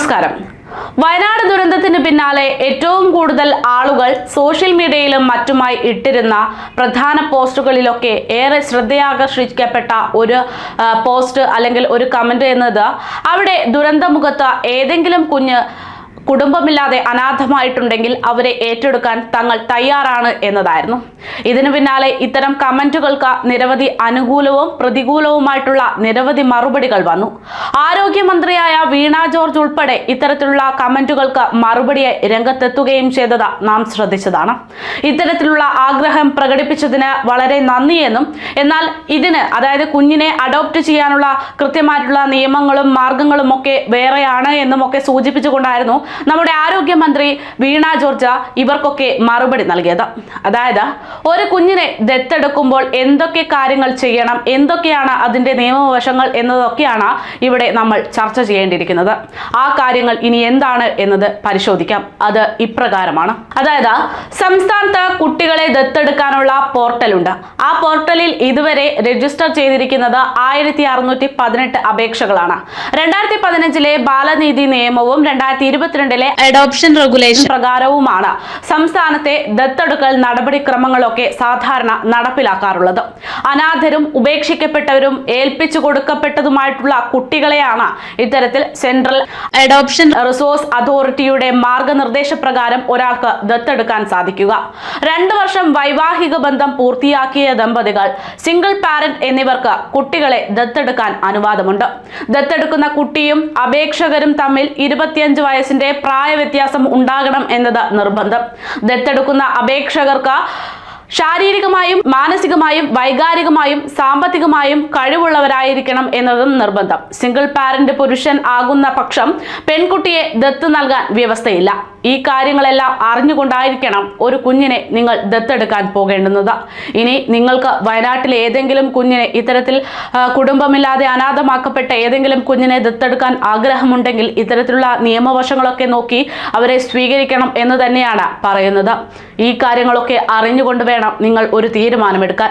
നമസ്കാരം. വയനാട് ദുരന്തത്തിന് പിന്നാലെ ഏറ്റവും കൂടുതൽ ആളുകൾ സോഷ്യൽ മീഡിയയിലും മറ്റുമായി ഇട്ടിരുന്ന പ്രധാന പോസ്റ്റുകളിലൊക്കെ ഏറെ ശ്രദ്ധയാകർഷിക്കപ്പെട്ട ഒരു പോസ്റ്റ് അല്ലെങ്കിൽ ഒരു കമന്റ് എന്നത് അവിടെ ദുരന്തമുഖത്ത് ഏതെങ്കിലും കുഞ്ഞ് കുടുംബമില്ലാതെ അനാഥമായിട്ടുണ്ടെങ്കിൽ അവരെ ഏറ്റെടുക്കാൻ തങ്ങൾ തയ്യാറാണ് എന്നതായിരുന്നു. ഇതിനു പിന്നാലെ ഇത്തരം കമന്റുകൾക്ക് നിരവധി അനുകൂലവും പ്രതികൂലവുമായിട്ടുള്ള നിരവധി മറുപടികൾ വന്നു. ആരോഗ്യമന്ത്രിയായ വീണ ജോർജ് ഉൾപ്പെടെ ഇത്തരത്തിലുള്ള കമന്റുകൾക്ക് മറുപടിയായി രംഗത്തെത്തുകയും ചെയ്തത് നാം ശ്രദ്ധിച്ചതാണ്. ഇത്തരത്തിലുള്ള ആഗ്രഹം പ്രകടിപ്പിച്ചതിന് വളരെ നന്ദിയെന്നും എന്നാൽ ഇതിന് അതായത് കുഞ്ഞിനെ അഡോപ്റ്റ് ചെയ്യാനുള്ള കൃത്യമായിട്ടുള്ള നിയമങ്ങളും മാർഗങ്ങളും ഒക്കെ വേറെയാണ് എന്നും ഒക്കെ സൂചിപ്പിച്ചുകൊണ്ടായിരുന്നു നമ്മുടെ ആരോഗ്യമന്ത്രി വീണ ജോർജ ഇവർക്കൊക്കെ മറുപടി നൽകിയത്. അതായത് ഒരു കുഞ്ഞിനെ ദത്തെടുക്കുമ്പോൾ എന്തൊക്കെ കാര്യങ്ങൾ ചെയ്യണം എന്തൊക്കെയാണ് അതിന്റെ നിയമവശങ്ങൾ എന്നതൊക്കെയാണ് ഇവിടെ നമ്മൾ ചർച്ച ചെയ്യേണ്ടിയിരിക്കുന്നത്. ആ കാര്യങ്ങൾ ഇനി എന്താണ് എന്നത് പരിശോധിക്കാം. അത് ഇപ്രകാരമാണ്. അതായത് സംസ്ഥാനത്ത് കുട്ടികളെ ദത്തെടുക്കാനുള്ള പോർട്ടലുണ്ട് ആ പോർട്ടലിൽ ഇതുവരെ രജിസ്റ്റർ ചെയ്തിരിക്കുന്നത് ആയിരത്തി അറുന്നൂറ്റി പതിനെട്ട് അപേക്ഷകളാണ്. രണ്ടായിരത്തി പതിനഞ്ചിലെ ബാലനീതി നിയമവും രണ്ടായിരത്തി ഇരുപത്തിരണ്ടിലെ അഡോപ്ഷൻ റെഗുലേഷൻ പ്രകാരവുമാണ്. സംസ്ഥാനത്തെ ദത്തെടുക്കൽ നടപടിക്രമങ്ങളൊക്കെ സാധാരണ നടപ്പിലാക്കാറുള്ളത്. അനാഥരും ഉപേക്ഷിക്കപ്പെട്ടവരും ഏൽപ്പിച്ചു കൊടുക്കപ്പെട്ടതുമായിട്ടുള്ള കുട്ടികളെയാണ് ഇത്തരത്തിൽ സെൻട്രൽ അഡോപ്ഷൻ റിസോഴ്സ് അതോറിറ്റിയുടെ മാർഗനിർദ്ദേശ പ്രകാരം ഒരാൾക്ക് ദത്തെടുക്കാൻ സാധിക്കുക. രണ്ടു വർഷം വൈവാഹിക ബന്ധം പൂർത്തിയാക്കിയ ദമ്പതികൾ സിംഗിൾ പാരന്റ് എന്നിവർക്ക് കുട്ടികളെ ദത്തെടുക്കാൻ അനുവാദമുണ്ട്. ദത്തെടുക്കുന്ന കുട്ടിയും അപേക്ഷകരും തമ്മിൽ ഇരുപത്തിയഞ്ച് വയസ്സിന്റെ പ്രായ വ്യത്യാസം ഉണ്ടാകണം എന്നത് നിർബന്ധം. ദത്തെടുക്കുന്ന അപേക്ഷകർക്ക് ശാരീരികമായും മാനസികമായും വൈകാരികമായും സാമ്പത്തികമായും കഴിവുള്ളവരായിരിക്കണം എന്നതും നിർബന്ധം. സിംഗിൾ പാരന്റ് പുരുഷൻ ആകുന്ന പക്ഷം പെൺകുട്ടിയെ ദത്ത് നൽകാൻ വ്യവസ്ഥയില്ല. ഈ കാര്യങ്ങളെല്ലാം അറിഞ്ഞുകൊണ്ടായിരിക്കണം ഒരു കുഞ്ഞിനെ നിങ്ങൾ ദത്തെടുക്കാൻ പോകേണ്ടുന്നത്. ഇനി നിങ്ങൾക്ക് വയനാട്ടിലെ ഏതെങ്കിലും കുഞ്ഞിനെ ഇത്തരത്തിൽ കുടുംബമില്ലാതെ അനാഥമാക്കപ്പെട്ട ഏതെങ്കിലും കുഞ്ഞിനെ ദത്തെടുക്കാൻ ആഗ്രഹമുണ്ടെങ്കിൽ ഇത്തരത്തിലുള്ള നിയമവശങ്ങളൊക്കെ നോക്കി അവരെ സ്വീകരിക്കണം എന്ന് തന്നെയാണ് പറയുന്നത്. ഈ കാര്യങ്ങളൊക്കെ അറിഞ്ഞുകൊണ്ട് വേണം നിങ്ങൾ ഒരു തീരുമാനമെടുക്കാൻ.